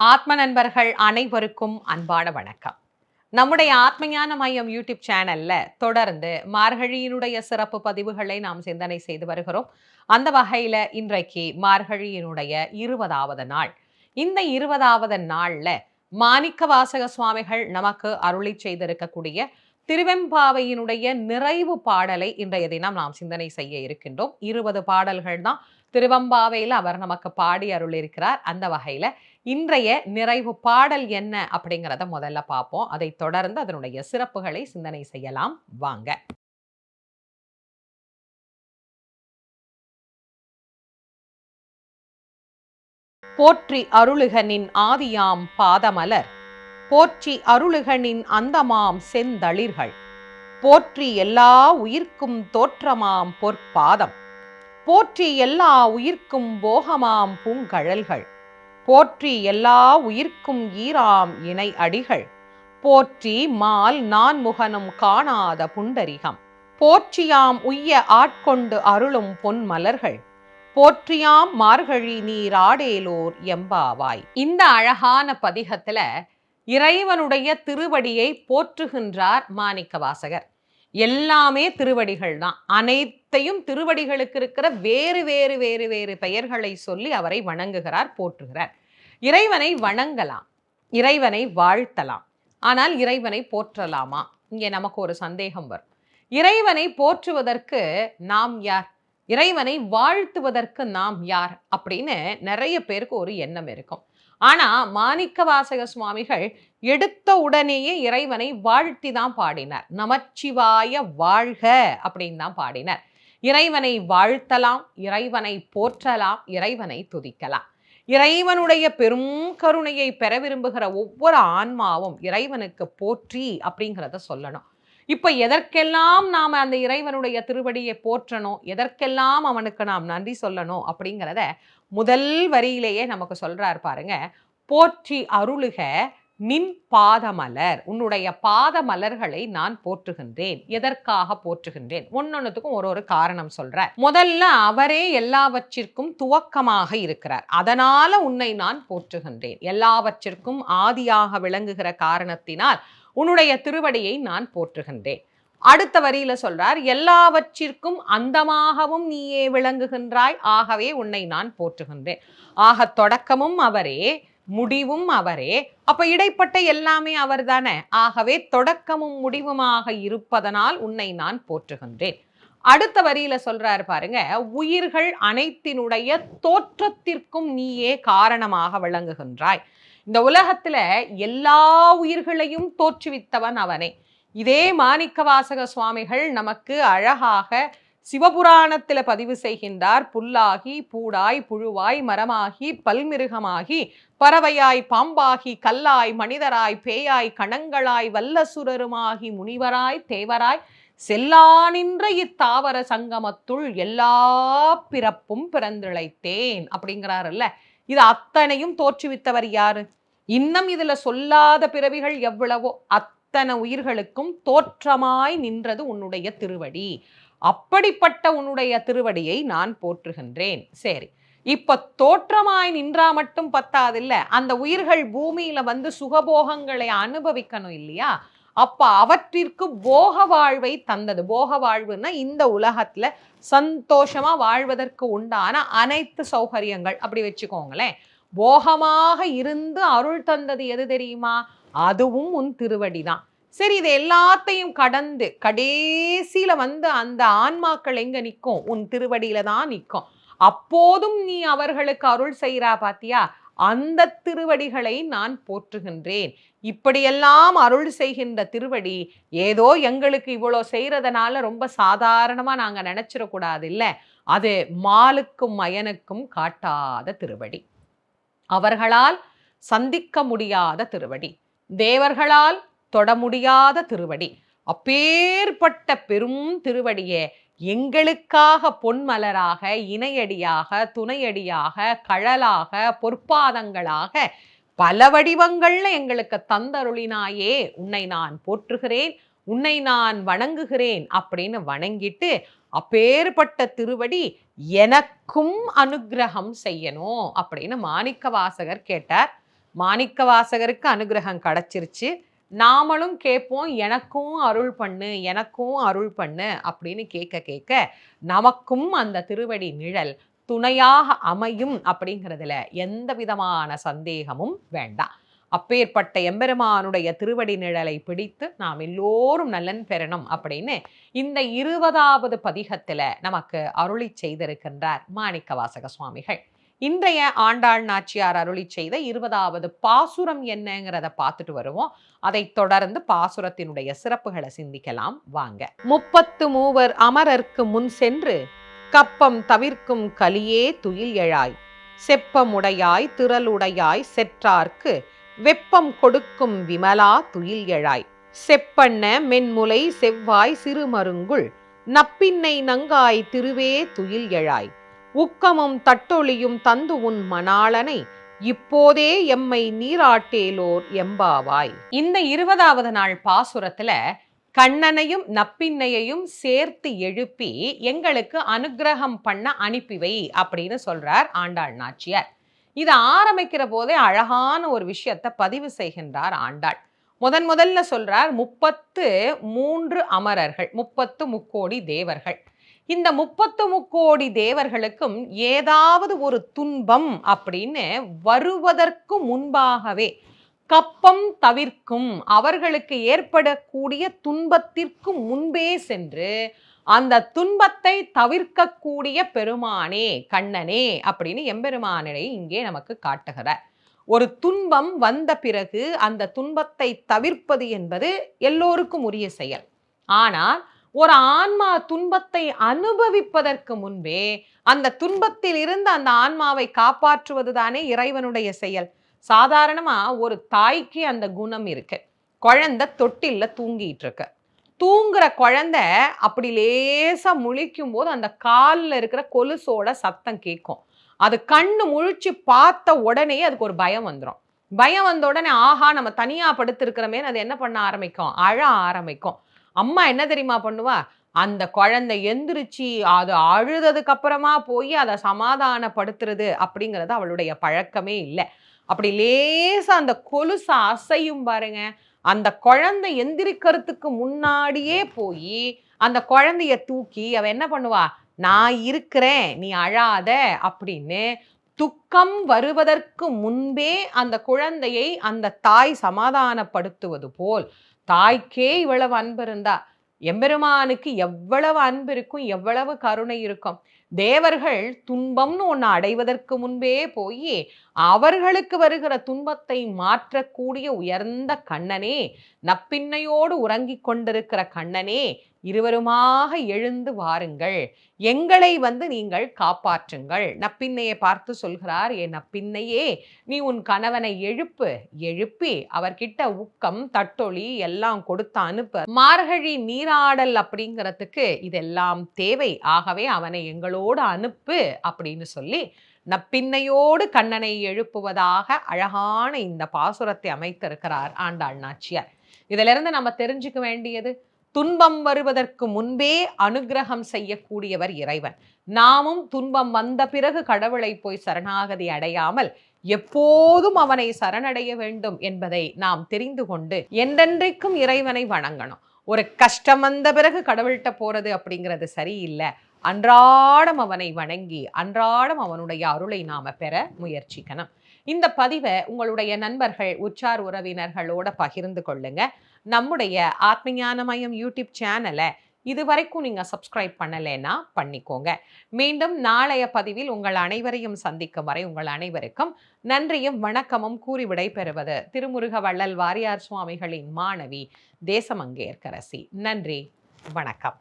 ஆத்ம நண்பர்கள் அனைவருக்கும் அன்பான வணக்கம். நம்முடைய ஆத்மஞான மையம் யூடியூப் சேனல்ல தொடர்ந்து மார்கழியினுடைய சிறப்பு பதிவுகளை நாம் சிந்தனை செய்து வருகிறோம். அந்த வகையில இன்றைக்கு மார்கழியினுடைய இருபதாவது நாள். இந்த இருபதாவது நாள்ல மாணிக்க வாசக சுவாமிகள் நமக்கு அருளி செய்திருக்கக்கூடிய திருவெம்பாவையினுடைய நிறைவு பாடலை இன்றைய தினம் நாம் சிந்தனை செய்ய இருக்கின்றோம். இருபது பாடல்கள் தான் திருவம்பாவையில் அவர் நமக்கு பாடி அருள் இருக்கிறார் அந்த வகையில் இன்றைய நிறைவு பாடல் என்ன அப்படிங்கிறத முதல்ல பார்ப்போம். அதை தொடர்ந்து அதனுடைய சிறப்புகளை சிந்தனை செய்யலாம். வாங்க. போற்றி அருளுகனின் ஆதியாம் பாதமலர் போற்றி அருளுகனின் அந்தமாம் செந்தளிர்கள் போற்றி எல்லா உயிர்க்கும் தோற்றமாம் பொற்பாதம் போற்றி எல்லா உயிர்க்கும் போகமாம் பூங்கழல்கள் போற்றி எல்லா உயிர்க்கும் ஈராம் இணை அடிகள். போற்றி மால் நான் முகனும் காணாத புண்டரிகம். போற்றியாம் உய்ய ஆட்கொண்டு அருளும் பொன் மலர்கள். போற்றியாம் மார்கழி நீராடேலோர் எம்பாவாய். இந்த அழகான பதிகத்துல இறைவனுடைய திருவடியை போற்றுகின்றார் மாணிக்க வாசகர் எல்லாமே திருவடிகள் தான். அனைத்தையும் திருவடிகளுக்கு இருக்கிற வேறு வேறு வேறு வேறு பெயர்களை சொல்லி அவரை வணங்குகிறார் போற்றுகிறார். இறைவனை வணங்கலாம். இறைவனை வாழ்த்தலாம். ஆனால் இறைவனை போற்றலாமா? இங்கே நமக்கு ஒரு சந்தேகம் வரும். இறைவனை போற்றுவதற்கு நாம் யார்? இறைவனை வாழ்த்துவதற்கு நாம் யார்? அப்படின்னு நிறைய பேருக்கு ஒரு எண்ணம் இருக்கும். ஆனா மாணிக்க வாசக சுவாமிகள் எடுத்த உடனேயே இறைவனை வாழ்த்தி தான் பாடினார். நமச்சிவாய வாழ்க அப்படின்னு தான் பாடினார். இறைவனை வாழ்த்தலாம் இறைவனை போற்றலாம் இறைவனை துதிக்கலாம். இறைவனுடைய பெரும் கருணையை பெற விரும்புகிற ஒவ்வொரு ஆன்மாவும் இறைவனுக்கு போற்றி அப்படிங்கிறத சொல்லணும். இப்போ எதற்கெல்லாம் நாம் அந்த இறைவனுடைய திருவடியை போற்றணும் எதற்கெல்லாம் அவனுக்கு நாம் நன்றி சொல்லணும் அப்படிங்கிறத முதல் வரியிலேயே நமக்கு சொல்றார் பாருங்க போற்றி அருளுக நின் பாதமலர். உன்னுடைய பாதமலர்களை நான் போற்றுகின்றேன். எதற்காக போற்றுகின்றேன்? ஒன்னொன்னுத்துக்கும் ஒரு ஒரு காரணம் சொல்ற முதல்ல அவரே எல்லாவற்றிற்கும் துவக்கமாக இருக்கிறார். அதனால உன்னை நான் போற்றுகின்றேன். எல்லாவற்றிற்கும் ஆதியாக விளங்குகிற காரணத்தினால் உன்னுடைய திருவடியை நான் போற்றுகின்றேன். அடுத்த வரியில சொல்றார் எல்லாவற்றிற்கும் அந்தமாகவும் நீயே விளங்குகின்றாய் ஆகவே உன்னை நான் போற்றுகின்றேன். ஆக தொடக்கமும் அவரே முடிவும் அவரே அப்ப இடைப்பட்ட எல்லாமே அவர் தானே ஆகவே தொடக்கமும் முடிவுமாக இருப்பதனால் உன்னை நான் போற்றுகின்றேன். அடுத்த வரியில சொல்றாரு பாருங்க உயிர்கள் அனைத்தினுடைய தோற்றத்திற்கும் நீயே காரணமாக விளங்குகின்றாய். இந்த உலகத்துல எல்லா உயிர்களையும் தோற்றுவித்தவன் அவனே. இதே மாணிக்கவாசக சுவாமிகள் நமக்கு அழகாக சிவபுராணத்தில் பதிவு செய்கின்றார். புல்லாகி பூடாய் புழுவாய் மரமாகி பல்மிருகமாகி பறவையாய் பாம்பாகி கல்லாய் மனிதராய் பேயாய் கணங்களாய் வல்லசுரருமாகி முனிவராய் தேவராய் செல்லானின்ற இத்தாவர சங்கமத்துள் எல்லா பிறப்பும் பிறந்திழைத்தேன் அப்படிங்கிறாருல்ல. இது அத்தனையும் தோற்றுவித்தவர் யாரு? இன்னும் இதுல சொல்லாத பிறவிகள் எவ்வளவோ? அத் அத்தனை உயிர்களுக்கும் தோற்றமாய் நின்றது உன்னுடைய திருவடி. அப்படிப்பட்ட உன்னுடைய திருவடியை நான் போற்றுகின்றேன். சரி இப்ப தோற்றமாய் நின்றா மட்டும் பத்தாதில்ல அந்த உயிர்கள் பூமியில வந்து சுகபோகங்களை அனுபவிக்கணும் இல்லையா? அப்ப அவற்றிற்கு போக வாழ்வை தந்தது. போக வாழ்வுன்னா இந்த உலகத்துல சந்தோஷமா வாழ்வதற்கு உண்டான அனைத்து சௌகரியங்கள். அப்படி வச்சுக்கோங்களேன். போகமாக இருந்து அருள் தந்தது எது தெரியுமா? அதுவும் உன் திருவடி தான் சரி இது எல்லாத்தையும் கடந்து கடைசியில வந்து அந்த ஆன்மாக்கள் எங்க நிற்கும்? உன் திருவடியில தான் நிற்கும். அப்போதும் நீ அவர்களுக்கு அருள் செய்கிறா பாத்தியா? அந்த திருவடிகளை நான் போற்றுகின்றேன். இப்படியெல்லாம் அருள் செய்கின்ற திருவடி ஏதோ எங்களுக்கு இவ்வளோ செய்கிறதுனால ரொம்ப சாதாரணமாக நாங்கள் நினச்சிடக்கூடாது இல்லை. அது மாலுக்கும் மயனுக்கும் காட்டாத திருவடி. அவர்களால் சந்திக்க முடியாத திருவடி தேவர்களால் தொட முடியாத திருவடி அப்பேற்பட்ட பெரும் திருவடியே எங்களுக்காக பொன்மலராக இணையடியாக துணையடியாக கழலாக பொற்பாதங்களாக பல வடிவங்கள்ல எங்களுக்கு தந்தருளினாயே உன்னை நான் போற்றுகிறேன் உன்னை நான் வணங்குகிறேன் அப்படின்னு வணங்கிட்டு அப்பேற்பட்ட திருவடி எனக்கும் அனுக்கிரகம் செய்யணும் அப்படின்னு மாணிக்க வாசகர் கேட்டார். மாணிக்க வாசகருக்கு அனுகிரகம் கிடைச்சிருச்சு. நாமளும் கேட்போம் எனக்கும் அருள் பண்ணு எனக்கும் அருள் பண்ணு அப்படின்னு கேட்க கேட்க நமக்கும் அந்த திருவடி நிழல் துணையாக அமையும் அப்படிங்கிறதுல எந்த விதமான சந்தேகமும் வேண்டாம். அப்பேற்பட்ட எம்பெருமானுடைய திருவடி நிழலை பிடித்து நாம் எல்லோரும் நலன் பெறணும் அப்படின்னு இந்த இருபதாவது பதிகத்தில் நமக்கு அருளி செய்திருக்கின்றார் மாணிக்க வாசக சுவாமிகள். இன்றைய ஆண்டாள் நாச்சியார் அருளி செய்த இருபதாவது பாசுரம் என்னங்கிறத பார்த்துட்டு வருவோம். அதை தொடர்ந்து பாசுரத்தினுடைய சிறப்புகளை சிந்திக்கலாம். வாங்க. முப்பத்து மூவர் அமரர்க்கு முன் சென்று கப்பம் தவிர்க்கும் கலியே துயில் எழாய். செப்பமுடையாய் திரளுடையாய் செற்றார்க்கு வெப்பம் கொடுக்கும் விமலா துயில் எழாய். செப்பண்ண மென்முலை செவ்வாய் சிறுமருங்குள் நப்பின்னை நங்காய் திருவே துயில் எழாய். உக்கமும் தட்டொளியும் தந்து உன் மணாளனை இப்போதே எம்மை நீராட்டேலோர் எம்பாவாய். இந்த இருபதாவது நாள் பாசுரத்துல கண்ணனையும் நப்பின்னையையும் சேர்த்து எழுப்பி எங்களுக்கு அனுகிரகம் பண்ண அனுப்பிவை அப்படின்னு சொல்றார் ஆண்டாள் நாச்சியார். இதை ஆரம்பிக்கிற போதே அழகான ஒரு விஷயத்தை பதிவு செய்கின்றார் ஆண்டாள். முதன் முதல்ல சொல்றார் முப்பத்து மூன்று அமரர்கள் முப்பத்து முக்கோடி தேவர்கள். இந்த முப்பத்து முக்கோடி தேவர்களுக்கும் ஏதாவது ஒரு துன்பம் அப்படின்னு வருவதற்கு முன்பாகவே கப்பம் தவிர்க்கும் அவர்களுக்கு ஏற்படக்கூடிய துன்பத்திற்கு முன்பே சென்று அந்த துன்பத்தை தவிர்க்கக்கூடிய பெருமானே கண்ணனே அப்படின்னு எம்பெருமானனை இங்கே நமக்கு காட்டுகிறார். ஒரு துன்பம் வந்த பிறகு அந்த துன்பத்தை தவிர்ப்பது என்பது எல்லோருக்கும் உரிய செயல். ஆனால் ஒரு ஆன்மா துன்பத்தை அனுபவிப்பதற்கு முன்பே அந்த துன்பத்தில் இருந்து அந்த ஆன்மாவை காப்பாற்றுவது தானே இறைவனுடைய செயல். சாதாரணமாக ஒரு தாய்க்கு அந்த குணம் இருக்கு. குழந்தை தொட்டில்ல தூங்கிட்டு இருக்கு. தூங்குற குழந்தை அப்படி லேசாக முழிக்கும் போது அந்த காலில் இருக்கிற கொலுசோட சத்தம் கேட்கும். அது கண்ணு முழிச்சு பார்த்த உடனே அதுக்கு ஒரு பயம் வந்துடும் பயம் வந்த உடனே ஆஹா நம்ம தனியாக படுத்திருக்கிறோமே அது என்ன பண்ண ஆரம்பிக்கும்? அழ ஆரம்பிக்கும். அம்மா என்ன தெரியுமா பண்ணுவா? அந்த குழந்தை எந்திரிச்சு அது அழுததுக்கு அப்புறமா போய் அதை சமாதானப்படுத்துறது அப்படிங்கிறது அவளுடைய பழக்கமே இல்லை. அப்படி லேசாக அந்த கொலுசை அசையும் பாருங்க. அந்த குழந்தை எந்திரிக்கிறதுக்கு முன்னாடியே போய் அந்த குழந்தைய தூக்கி அவ என்ன பண்ணுவா? நான் இருக்கிறேன் நீ அழாத அப்படின்னு துக்கம் வருவதற்கு முன்பே அந்த குழந்தையை அந்த தாய் சமாதானப்படுத்துவது போல் தாய்க்கே இவ்வளவு அன்பு இருந்தா எம்பெருமானுக்கு எவ்வளவு அன்பு இருக்கும் எவ்வளவு கருணை இருக்கும். தேவர்கள் துன்பம்னு ஒன்று அடைவதற்கு முன்பே போய் அவர்களுக்கு வருகிற துன்பத்தை மாற்றக்கூடிய உயர்ந்த கண்ணனே நப்பின்னையோடு உறங்கிக் கொண்டிருக்கிற கண்ணனே இருவருமாக எழுந்து வாருங்கள். எங்களை வந்து நீங்கள் காப்பாற்றுங்கள். நப்பின்னையை பார்த்து சொல்கிறார் என் நப்பின்னையே நீ உன் கணவனை எழுப்பு. எழுப்பி அவர்கிட்ட உக்கம் தட்டொளி எல்லாம் கொடுத்து அனுப்ப. மார்கழி நீராடல் அப்படிங்கிறதுக்கு இதெல்லாம் தேவை. ஆகவே அவனை எங்களோடு அனுப்பு அப்படின்னு சொல்லி நப்பின்னையோடு கண்ணனை எழுப்புவதாக அழகான இந்த பாசுரத்தை அமைத்திருக்கிறார் ஆண்டாள் நாச்சியார். இதிலிருந்து நம்ம தெரிஞ்சுக்க வேண்டியது துன்பம் வருவதற்கு முன்பே அனுகிரகம் செய்யக்கூடியவர் இறைவன். நாமும் துன்பம் வந்த பிறகு கடவுளை போய் சரணாகதி அடையாமல் எப்போதும் அவனை சரணடைய வேண்டும் என்பதை நாம் தெரிந்து கொண்டு என்றென்றைக்கும் இறைவனை வணங்கணும். ஒரு கஷ்டம் வந்த பிறகு கடவுள்கிட்ட போறது அப்படிங்கிறது சரியில்லை. அன்றாடம் அவனை வணங்கி அன்றாடம் அவனுடைய அருளை நாம பெற முயற்சிக்கணும். இந்த பதிவை உங்களுடைய நண்பர்கள் உற்றார் உறவினர்களோட பகிர்ந்து கொள்ளுங்க. நம்முடைய ஆத்மஞானமயம் யூடியூப் சேனலை இது வரைக்கும் நீங்கள் சப்ஸ்கிரைப் பண்ணலைன்னா பண்ணிக்கோங்க. மீண்டும் நாளைய பதிவில் உங்கள் அனைவரையும் சந்திக்கும் வரை உங்கள் அனைவருக்கும் நன்றியும் வணக்கமும் கூறி விடைபெறுவது திருமுருக வள்ளல் வாரியார் சுவாமிகளின் மாணவி தேசமங்கேற்கரசி. நன்றி வணக்கம்.